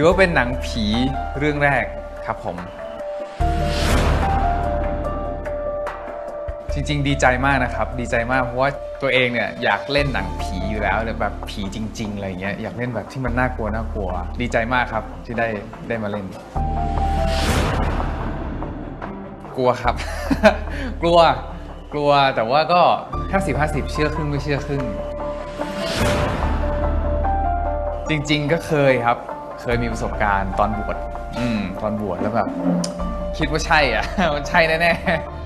ถือว่าเป็นหนังผีเรื่องแรกครับผม จริง ๆ ดีใจมากนะครับ ดีใจมากเพราะว่าตัวเองเนี่ยอยากเล่นหนังผีอยู่แล้วแบบผีจริง ๆ อะไรเงี้ยอยากเล่นแบบที่มันน่ากลัวน่ากลัว ดีใจมากครับที่ได้ได้มาเล่น กลัวครับ กลัวกลัวแต่ว่าก็ 50 50 เชื่อครึ่งไม่เชื่อครึ่งจริง ๆ ก็เคยครับ เคยมีประสบการณ์ตอนบวชอืมตอนบวชแล้วแบบคิดว่าใช่อะ มันใช่แน่ๆ